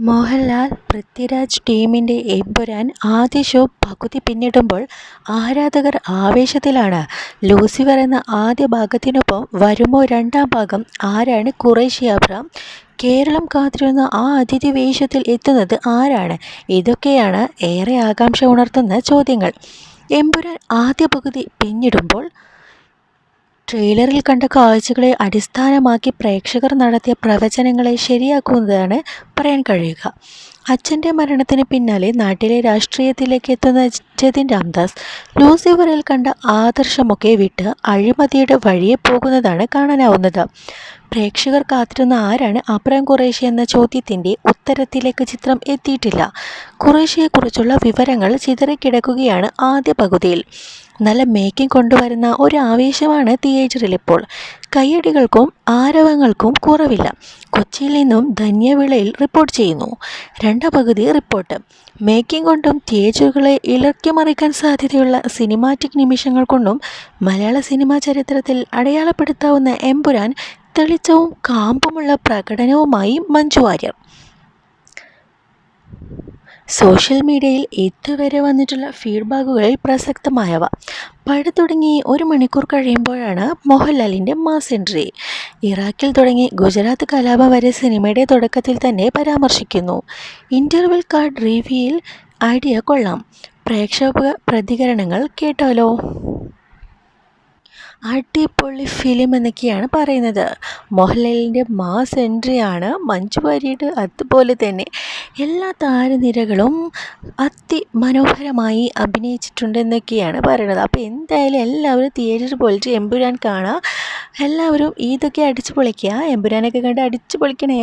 മോഹൻലാൽ പൃഥ്വിരാജ് ടീമിന്റെ എമ്പുരാൻ ആദ്യ ഷോ പകുതി പിന്നിടുമ്പോൾ ആരാധകർ ആവേശത്തിലാണ്. ലൂസിഫർ എന്ന ആദ്യ ഭാഗത്തിനൊപ്പം വരുമോ രണ്ടാം ഭാഗം ആരാണ് ഖുറൈശി അബ്രാം? കേരളം കാത്തിരുന്ന ആ അതിഥി വേഷത്തിൽ എത്തുന്നത് ആരാണ്? ഇതൊക്കെയാണ് ഏറെ ആകാംക്ഷ ഉണർത്തുന്ന ചോദ്യങ്ങൾ. എമ്പുരാൻ ആദ്യ പകുതി പിന്നിടുമ്പോൾ ട്രെയിലറിൽ കണ്ട കാഴ്ചകളെ അടിസ്ഥാനമാക്കി പ്രേക്ഷകർ നടത്തിയ പ്രവചനങ്ങളെ ശരിയാക്കുന്നതാണ് പറയാൻ കഴിയുക. അച്ഛന്റെ മരണത്തിന് പിന്നാലെ നാട്ടിലെ രാഷ്ട്രീയത്തിലേക്ക് എത്തുന്ന ജതിൻ രാംദാസ് ലൂസിഫറിൽ കണ്ട ആദർശമൊക്കെ വിട്ട് അഴിമതിയുടെ വഴിയെ പോകുന്നതാണ് കാണാനാവുന്നത്. പ്രേക്ഷകർ കാത്തിരുന്ന ആരാണ് അബ്രാം ഖുറേഷി എന്ന ചോദ്യത്തിന്റെ ഉത്തരത്തിലേക്ക് ചിത്രം എത്തിയിട്ടില്ല. ഖുറേഷിയെക്കുറിച്ചുള്ള വിവരങ്ങൾ ചിതറിക്കിടക്കുകയാണ് ആദ്യ പകുതിയിൽ. നല്ല മേക്കിംഗ് കൊണ്ടുവരുന്ന ഒരു ആവേശമാണ് തിയേറ്ററിൽ ഇപ്പോൾ. കയ്യടികൾക്കും ആരവങ്ങൾക്കും കുറവില്ല. കൊച്ചിയിൽ നിന്നും ധന്യവിളയിൽ റിപ്പോർട്ട് ചെയ്യുന്നു. രണ്ടാം പകുതി റിപ്പോർട്ട്. മേക്കിംഗ് കൊണ്ടും തിയേറ്ററുകളെ ഇളക്കി മറിക്കാൻ സാധ്യതയുള്ള സിനിമാറ്റിക് നിമിഷങ്ങൾ കൊണ്ടും മലയാള സിനിമാ ചരിത്രത്തിൽ അടയാളപ്പെടുത്താവുന്ന എമ്പുരാൻ തെളിച്ചവും കാമ്പുമുള്ള പ്രകടനവുമായി മഞ്ജു വാര്യർ. സോഷ്യൽ മീഡിയയിൽ ഇതുവരെ വന്നിട്ടുള്ള ഫീഡ്ബാക്കുകളിൽ പ്രസക്തമായവ. പഴു തുടങ്ങി ഒരു മണിക്കൂർ കഴിയുമ്പോഴാണ് മോഹൻലാലിന്റെ മാസ് എൻട്രി. ഇറാഖിൽ തുടങ്ങി ഗുജറാത്ത് കലാപം വരെ സിനിമയുടെ തുടക്കത്തിൽ തന്നെ പരാമർശിക്കുന്നു. ഇന്റർവെൽ കാർഡ് റിവ്യൂയിൽ ഐഡിയ കൊള്ളാം. പ്രേക്ഷക പ്രതികരണങ്ങൾ കേട്ടാലോ? അടിപൊളി ഫിലിം എന്നൊക്കെയാണ് പറയുന്നത്. മോഹൻലാലിന്റെ മാസ് എൻട്രിയാണ് മഞ്ജു വാര്യയുടെ അതുപോലെ തന്നെ എല്ലാ താരനിരകളും അതിമനോഹരമായി അഭിനയിച്ചിട്ടുണ്ടെന്നൊക്കെയാണ് പറയുന്നത്. അപ്പോൾ എന്തായാലും എല്ലാവരും തിയേറ്ററിൽ പോയിട്ട് എമ്പുരാൻ കാണുക എല്ലാവരും ഇതൊക്കെ അടിച്ചു പൊളിക്കുക എമ്പുരാനൊക്കെ കണ്ട് അടിച്ചു പൊളിക്കണേ.